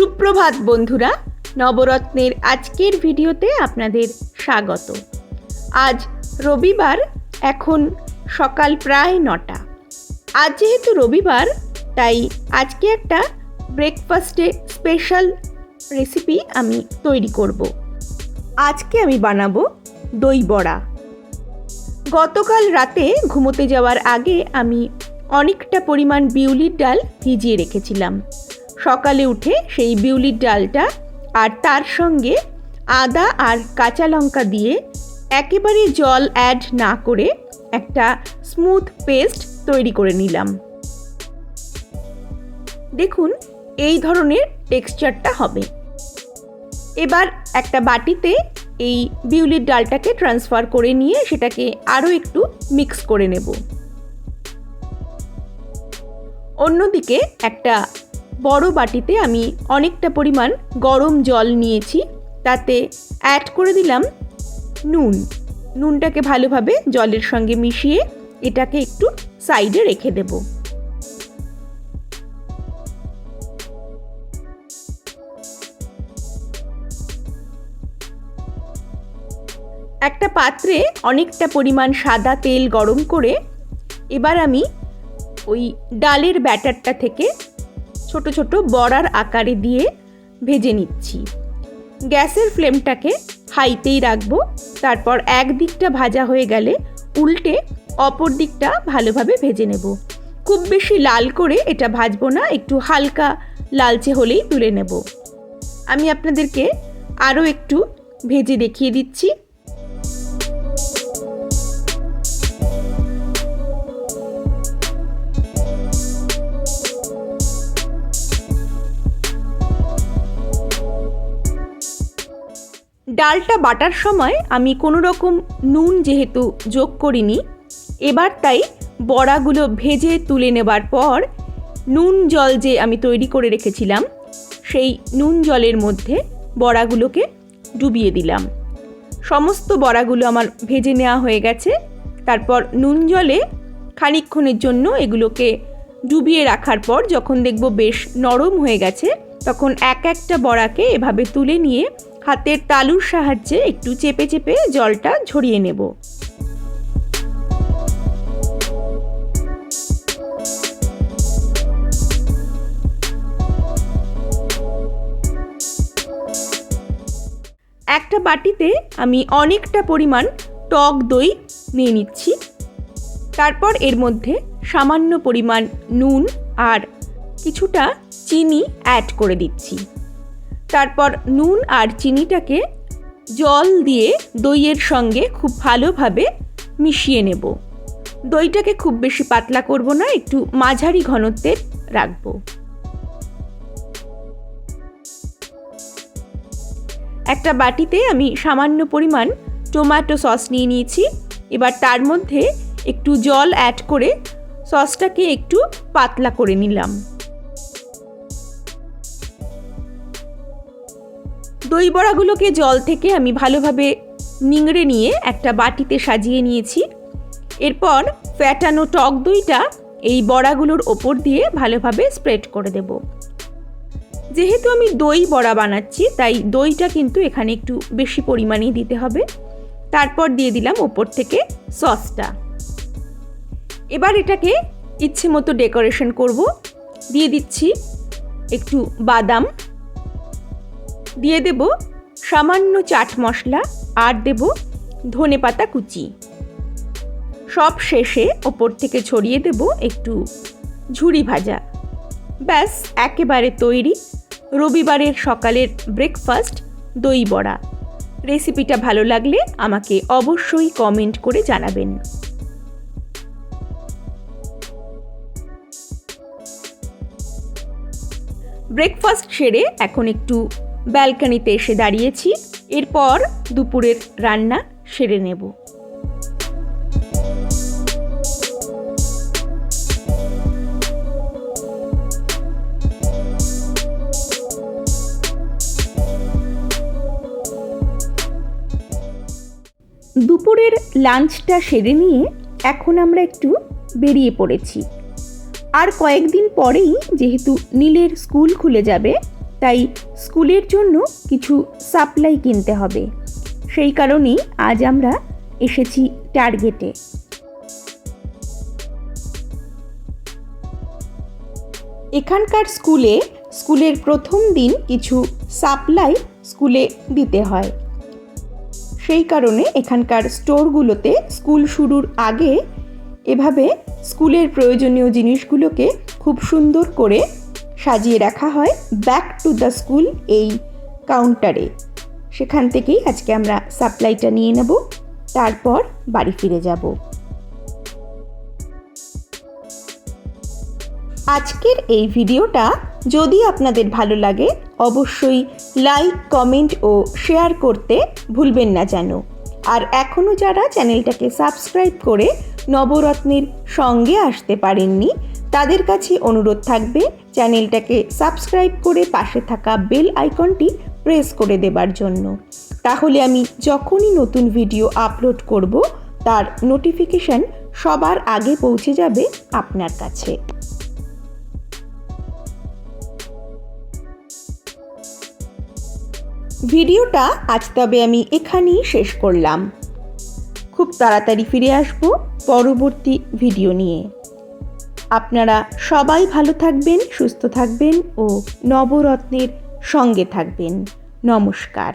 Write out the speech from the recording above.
সুপ্রভাত বন্ধুরা, নবরত্নের আজকের ভিডিওতে আপনাদের স্বাগত। আজ রবিবার, এখন সকাল প্রায় নটা। আজ যেহেতু রবিবার, তাই আজকে একটা ব্রেকফাস্টে স্পেশাল রেসিপি আমি তৈরি করব। আজকে আমি বানাবো দই বড়া। গতকাল রাতে ঘুমোতে যাওয়ার আগে আমি অনেকটা পরিমাণ বিউলির ডাল ভিজিয়ে রেখেছিলাম। সকালে উঠে সেই বিউলির ডালটা আর তার সঙ্গে আদা আর কাঁচা লঙ্কা দিয়ে একেবারে জল অ্যাড না করে একটা স্মুথ পেস্ট তৈরি করে নিলাম। দেখুন, এই ধরনের টেক্সচারটা হবে। এবার একটা বাটিতে এই বিউলির ডালটাকে ট্রান্সফার করে নিয়ে সেটাকে আরও একটু মিক্স করে নেব। অন্যদিকে একটা বড় বাটিতে আমি অনেকটা পরিমাণ গরম জল নিয়েছি। তাতে অ্যাড করে দিলাম নুন। নুনটাকে ভালোভাবে জলের সঙ্গে মিশিয়ে এটাকে একটু সাইডে রেখে দেব। একটা পাত্রে অনেকটা পরিমাণ সাদা তেল গরম করে এবার আমি ওই ডালের ব্যাটারটা থেকে ছোট ছোট বড়ার আকারে দিয়ে ভেজে নিচ্ছি। গ্যাসের ফ্লেমটাকে হাইতেই রাখব, তারপর এক দিকটা ভাজা হয়ে গেলে উল্টে অপর দিকটা ভালোভাবে ভেজে নেব। খুব বেশি লাল করে এটা ভাজবো না, একটু হালকা লালচে হলেই তুলে নেব। আমি আপনাদেরকে আরও একটু ভেজে দেখিয়ে দিচ্ছি। ডালটা বাটার সময় আমি কোনো রকম নুন যেহেতু যোগ করিনি, এবার তাই বড়াগুলো ভেজে তুলে নেবার পর নুন জল যে আমি তৈরি করে রেখেছিলাম, সেই নুন জলের মধ্যে বড়াগুলোকে ডুবিয়ে দিলাম। সমস্ত বড়াগুলো আমার ভেজে নেওয়া হয়ে গেছে, তারপর নুন জলে খানিকক্ষণের জন্য এগুলোকে ডুবিয়ে রাখার পর যখন দেখব বেশ নরম হয়ে গেছে, তখন এক একটা বড়াকে এভাবে তুলে নিয়ে হাতের তালুর সাহায্যে একটু চেপে চেপে জলটা ঝরিয়ে নেব। একটা বাটিতে আমি অনেকটা পরিমাণ টক দই নিয়ে নিচ্ছি। তারপর এর মধ্যে সামান্য পরিমাণ নুন আর কিছুটা চিনি অ্যাড করে দিচ্ছি। তারপর নুন আর চিনিটাকে জল দিয়ে দইয়ের সঙ্গে খুব ভালোভাবে মিশিয়ে নেব। দইটাকে খুব বেশি পাতলা করব না, একটু মাঝারি ঘনত্বের রাখব। একটা বাটিতে আমি সামান্য পরিমাণ টমেটো সস নিয়ে নিয়েছি। এবার তার মধ্যে একটু জল অ্যাড করে সসটাকে একটু পাতলা করে নিলাম। দই বড়াগুলোকে জল থেকে আমি ভালোভাবে নিংড়ে নিয়ে একটা বাটিতে সাজিয়ে নিয়েছি। এরপর ফ্যাটানো টক দইটা এই বড়াগুলোর ওপর দিয়ে ভালোভাবে স্প্রেড করে দেব। যেহেতু আমি দই বড়া বানাচ্ছি, তাই দইটা কিন্তু এখানে একটু বেশি পরিমাণেই দিতে হবে। তারপর দিয়ে দিলাম ওপর থেকে সসটা। এবার এটাকে ইচ্ছে মতো ডেকোরেশন করব। দিয়ে দিচ্ছি একটু বাদাম। দিয়ে দেব সামান্য চাট মশলা আর দেব ধনে পাতা কুচি। সব শেষে ওপর থেকে ছড়িয়ে দেব একটু ঝুড়ি ভাজা। ব্যাস, একেবারে তৈরি। রবিবারের সকালের ব্রেকফাস্ট দই বড়া। রেসিপিটা ভালো লাগলে আমাকে অবশ্যই কমেন্ট করে জানাবেন। ব্রেকফাস্ট সেরে এখন একটু ব্যালকানিতে এসে দাঁড়িয়েছি। এরপর দুপুরের রান্না সেরে নেব। দুপুরের লাঞ্চটা সেরে নিয়ে এখন আমরা একটু বেরিয়ে পড়েছি। আর কয়েকদিন পরেই যেহেতু নীলের স্কুল খুলে যাবে তাই স্কুলের জন্য কিছু সাপ্লাই কিনতে হবে। সেই কারণেই আজ আমরা এসেছি টার্গেটে। এখানকার স্কুলে স্কুলের প্রথম দিন কিছু সাপ্লাই স্কুলে দিতে হয়। সেই কারণে এখানকার স্টোরগুলোতে স্কুল শুরুর আগে এভাবে স্কুলের প্রয়োজনীয় জিনিসগুলোকে খুব সুন্দর করে সাজিয়ে রাখা হয় ব্যাক টু দ্য স্কুল এই কাউন্টারে সেখান থেকেই আজকে আমরা সাপ্লাইটা নিয়ে নেব, তারপর বাড়ি ফিরে যাব। আজকের এই ভিডিওটা যদি আপনাদের ভালো লাগে, অবশ্যই লাইক কমেন্ট ও শেয়ার করতে ভুলবেন না যেন আর এখনও যারা চ্যানেলটাকে সাবস্ক্রাইব করে নবরত্নের সঙ্গে আসতে পারেননি তাদের কাছে অনুরোধ থাকবে চ্যানেলটাকে সাবস্ক্রাইব করে পাশে থাকা বেল আইকনটি প্রেস করে দেবার জন্য। তাহলে আমি যখনই নতুন ভিডিও আপলোড করব, তার নোটিফিকেশন সবার আগে পৌঁছে যাবে আপনার কাছে। ভিডিওটা আজ তবে আমি এখানেই শেষ করলাম। খুব তাড়াতাড়ি ফিরে আসব পরবর্তী ভিডিও নিয়ে। আপনারা সবাই ভালো থাকবেন সুস্থ থাকবেন ও নবরত্নের সঙ্গে থাকবেন। নমস্কার।